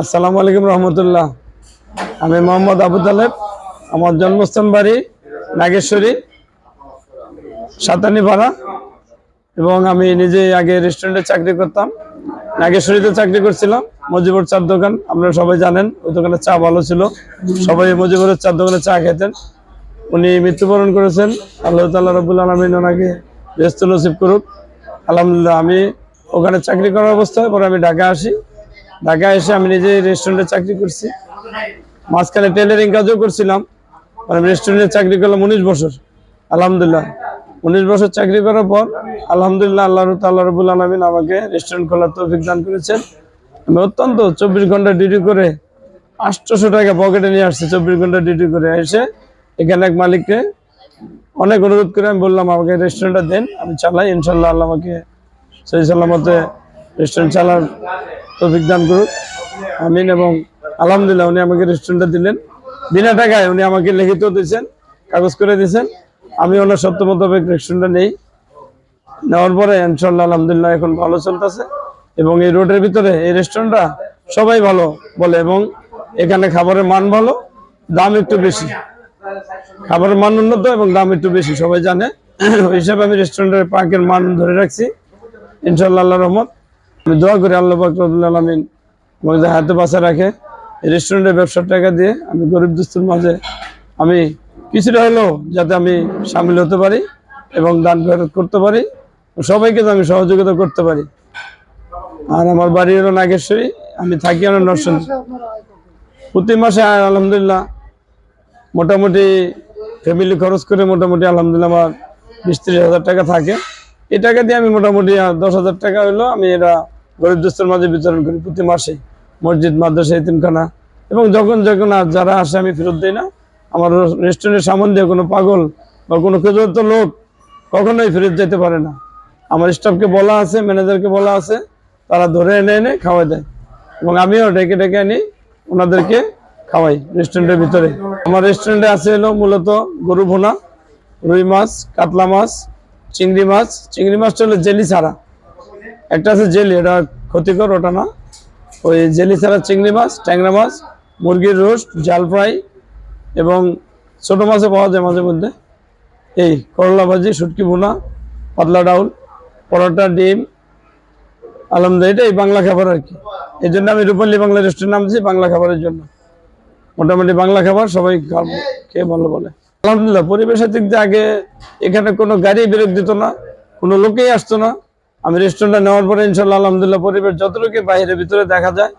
আসসালামু আলাইকুম রহমতুল্লাহ। আমি মোহাম্মদ আবু তালেব, আমার জন্মস্থান বাড়ি নাগেশ্বরী সাতানি সাতানিপাড়া, এবং আমি নিজে আগে রেস্টুরেন্টে চাকরি করতাম, নাগেশ্বরীতে চাকরি করছিলাম, মজিবুর চার দোকান, আপনারা সবাই জানেন, ওই দোকানে চা ভালো ছিল, সবাই মজিবুরের চার দোকানে চা খেতেন। উনি মৃত্যুবরণ করেছেন, আল্লাহ তাল্লাহ রবুল আলমিন ওনাকে ব্যস্ত নসিব করুক। আলহামদুলিল্লাহ, আমি ওখানে চাকরি করার অবস্থায় পরে আমি ঢাকা আসি। ঢাকা এসে আমি নিজে রেস্টুরেন্টে চাকরি করছি। মাঝখানে টেলারিং কাজও করছিলাম আমি রেস্টুরেন্টে চাকরি করলাম উনিশ বছর। আলহামদুলিল্লাহ। উনিশ বছর চাকরি করার পর, আলহামদুলিল্লাহ আল্লাহ তাল্লাহ রবুল আলমিন আমাকে রেস্টুরেন্ট খোলার তৌফিক দান করেছেন। আমি অত্যন্ত চব্বিশ ঘণ্টা ডিউটি করে আটশোশো টাকা পকেটে নিয়ে আসছি, চব্বিশ ঘণ্টা ডিউটি করে এসে এখানে এক মালিককে অনেক অনুরোধ করে আমি বললাম, আমাকে রেস্টুরেন্টটা দেন, আমি চালাই ইনশাল্লাহ আল্লাহ আমাকে সেই সালামতে রেস্টুরেন্ট চালার তৌফিক দান করুক। আমিন এবং আলহামদুলিল্লাহ উনি আমাকে রেস্টুরেন্টটা দিলেন। বিনা টাকায় উনি আমাকে লিখিত দিয়েছেন, কাগজ করে দিয়েছেন। আমি ওনার সত্য মোতাবেক রেস্টুরেন্টটা নেই। নেওয়ার পরে ইনশাল্লাহ আলহামদুলিল্লাহ এখন ভালো চলতেছে এবং এই রোডের ভিতরে এই রেস্টুরেন্টটা সবাই ভালো বলে এবং এখানে খাবারের মান ভালো, দাম একটু বেশি। খাবারের মান উন্নত এবং দাম একটু বেশি, সবাই জানে। ওই হিসাবে আমি রেস্টুরেন্টের পাকের মান ধরে রাখছি। ইনশাল্লাহ রহমত। আমি দোয়া করি আল্লাহ বাকরুল্লাহ আলমিন হাতে বাসা রাখে রেস্টুরেন্টের ব্যবসার টাকা দিয়ে আমি গরিব দুস্থুর মাঝে আমি কিছুটা হলেও যাতে আমি সামিল হতে পারি এবং দান ফেরত করতে পারি সবাইকে আমি সহযোগিতা করতে পারি। আর আমার বাড়ি হলো নাগেশ্বরী, আমি থাকি আমার নরসিংহ প্রতি মাসে আলহামদুলিল্লাহ মোটামুটি ফ্যামিলি খরচ করে মোটামুটি আলহামদুলিল্লাহ আমার বিশ হাজার টাকা থাকে। এই টাকা দিয়ে আমি মোটামুটি দশ হাজার টাকা হইল আমি এটা গরিব দুস্থের মাঝে বিতরণ করি প্রতি মাসে। মসজিদ, মাদ্রাসা, এতিমখানা। এবং যখন যখন যারা আসে, আমি ফেরত দিই না। আমার রেস্টুরেন্টের সামন কোনো পাগল বা কোনো ক্ষুদ্রত লোক কখনোই ফেরত যেতে পারে না। আমার স্টাফকে বলা আছে, ম্যানেজারকে বলা আছে, তারা ধরে এনে এনে খাওয়াই দেয়। এবং আমিও ডেকে ডেকে আনি, ওনাদেরকে খাওয়াই রেস্টুরেন্টের ভিতরে। আমার রেস্টুরেন্টে আছে হলো মূলত গরু ভুনা, রুই মাছ, কাতলা মাছ, চিংড়ি মাছ। চিংড়ি মাছটা হলো জেলি ছাড়া। একটা আছে জেলি, এটা ক্ষতিকর, ওটা না। ওই জেলি ছাড়া চিংড়ি মাছ, ট্যাংরা মাছ, মুরগির রোস্ট, জাল ফ্রাই এবং ছোট মাছও পাওয়া যায় মাঝে মধ্যে। এই করলা ভাজি, শুটকি ভুনা, পাতলা ডাউল, পরোটা, ডিম আলহামদুলিল্লাহ এটাই বাংলা খাবার আর কি। এই জন্য আমি রূপালী বাংলা রেস্টুরেন্ট নামছি বাংলা খাবারের জন্য। মোটামুটি বাংলা খাবার সবাই খেয়ে ভালো বলে। আলহামদুলিল্লাহ, পরিবেশের দিক দিয়ে আগে এখানে কোনো গাড়ি বিরোধ দিত না, কোনো লোকেই আসতো না। আমি রেস্টুরেন্টটা নেওয়ার পরে ইনশাল্লাহ, আলহামদুলিল্লাহ, পরিবেশ যতটুকু বাইরে ভিতরে দেখা যায়,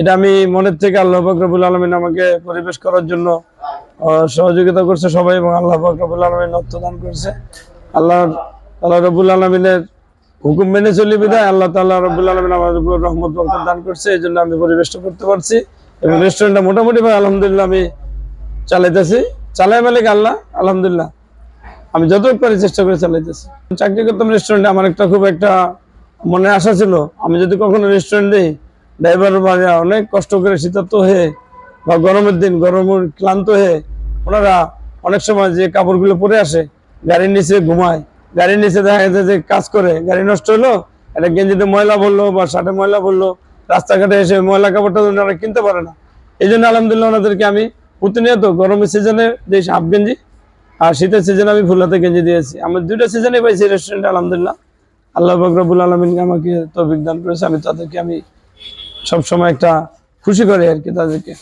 এটা আমি মনের থেকে আল্লাহ ফকরবুল আলমিন আমাকে পরিবেশ করার জন্য সহযোগিতা করছে সবাই এবং আল্লাহ ফকরবুল আলমিন অর্থ দান করছে। আল্লাহ আল্লাহ রবুল আলমিনের হুকুম মেনে চলি বিদায়, আল্লাহ তাল্লাহ রবুল আলমিন আমার উপর রহমত, বরকত দান করছে, এই জন্য আমি পরিবেশটা করতে পারছি এবং রেস্টুরেন্টটা মোটামুটি আলহামদুলিল্লাহ আমি চালাইতেছি। চালাই মালিক আল্লাহ, আলহামদুলিল্লাহ। আমি যতটুকু পারি চেষ্টা করে চালাইতেছি। চাকরি করতাম রেস্টুরেন্টে আমার একটা খুব একটা মনে আশা ছিল। আমি যদি কখনো রেস্টুরেন্ট ড্রাইভার ভাইয়া অনেক কষ্ট করে শীতার্থ হয়ে বা গরমের দিন গরমের ক্লান্ত হয়ে ওনারা অনেক সময় যে কাপড়গুলো পরে আসে, গাড়ির নিচে ঘুমায়, গাড়ির নিচে দেখা যাচ্ছে যে কাজ করে, গাড়ি নষ্ট হলো, একটা গেঞ্জিতে ময়লা বলল বা শার্টে ময়লা বলল রাস্তাঘাটে এসে ময়লা কাপড়টা ওনারা কিনতে পারে না। এই জন্য আলহামদুলিল্লাহ ওনাদেরকে আমি প্রতিনিয়ত গরমের সিজনে যে হাফ গেঞ্জি আর শীতের সিজনে আমি ফুলাতে গেঞ্জি দিয়েছি। আমি দুইটা সিজনে পাইছি রেস্টুরেন্টে আলহামদুলিল্লাহ। আল্লাহ বকরবুল আলমিনকে আমাকে তো বিজ্ঞান করেছে। আমি তাদেরকে আমি সবসময় একটা খুশি করি আর কি তাদেরকে।